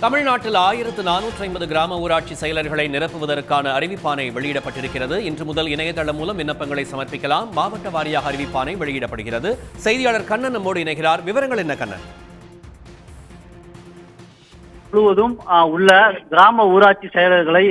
தமிழ்நாட்டில் ஆயிரத்து நானூற்றி ஐம்பது கிராம ஊராட்சி செயலர்களை நிரப்புவதற்கான அறிவிப்பானை வெளியிடப்பட்டிருக்கிறது. இன்று முதல் இணையதளம் மூலம் விண்ணப்பங்களை சமர்ப்பிக்கலாம். மாவட்ட வாரியாக அறிவிப்பானை வெளியிடப்படுகிறது. செய்தியாளர் கண்ணன் நம்மோடு இணைகிறார். விவரங்கள் என்ன கண்ணன்? முழுவதும் உள்ள கிராம ஊராட்சி செயலர்களை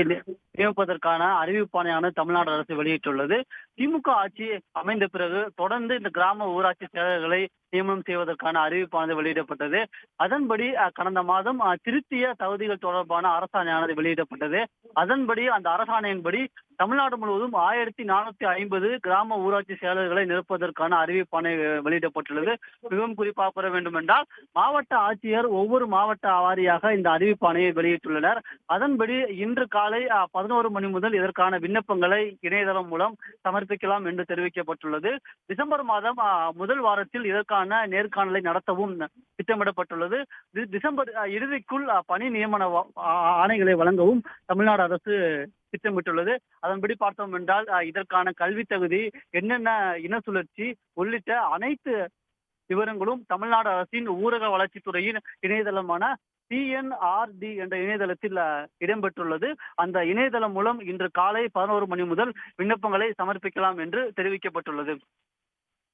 நியமிப்பதற்கான அறிவிப்பானையான தமிழ்நாடு அரசு வெளியிட்டுள்ளது. திமுக ஆட்சி அமைந்த பிறகு தொடர்ந்து இந்த கிராம ஊராட்சி செயலர்களை நியமனம் செய்வதற்கான அறிவிப்பானது வெளியிடப்பட்டது. அதன்படி கடந்த மாதம் திருத்திய தகுதிகள் தொடர்பான அரசாணையானது வெளியிடப்பட்டது. அதன்படி அந்த அரசாணையின்படி தமிழ்நாடு முழுவதும் ஆயிரத்தி நானூத்தி ஐம்பது கிராம ஊராட்சி செயலர்களை நிரப்புவதற்கான அறிவிப்பானை வெளியிடப்பட்டுள்ளது. மிகவும் குறிப்பாக கூற வேண்டும் என்றால் மாவட்ட ஆட்சியர் ஒவ்வொரு மாவட்ட வாரியாக இந்த அறிவிப்பாணையை வெளியிட்டுள்ளனர். அதன்படி இன்று காலை பதினோரு மணி முதல் இதற்கான விண்ணப்பங்களை இணையதளம் மூலம் சமர்ப்பிக்கலாம் என்று தெரிவிக்கப்பட்டுள்ளது. டிசம்பர் மாதம் முதல் வாரத்தில் இதற்கான நேர்காணலை நடத்தவும் திட்டமிடப்பட்டுள்ளது. டிசம்பர் இறுதிக்குள் பணி நியமன ஆணைகளை வழங்கவும் தமிழ்நாடு அரசு திட்டமிட்டுள்ளது. அதன்படி பார்த்தோம் என்றால் இதற்கான கல்வி தகுதி என்னென்ன இன சுழற்சி உள்ளிட்ட அனைத்து விவரங்களும் தமிழ்நாடு அரசின் ஊரக வளர்ச்சித்துறையின் இணையதளமான சிஎன்ஆர்டி என்ற இணையதளத்தில் இடம்பெற்றுள்ளது. அந்த இணையதளம் மூலம் இன்று காலை பதினோரு மணி முதல் விண்ணப்பங்களை சமர்ப்பிக்கலாம் என்று தெரிவிக்கப்பட்டுள்ளது.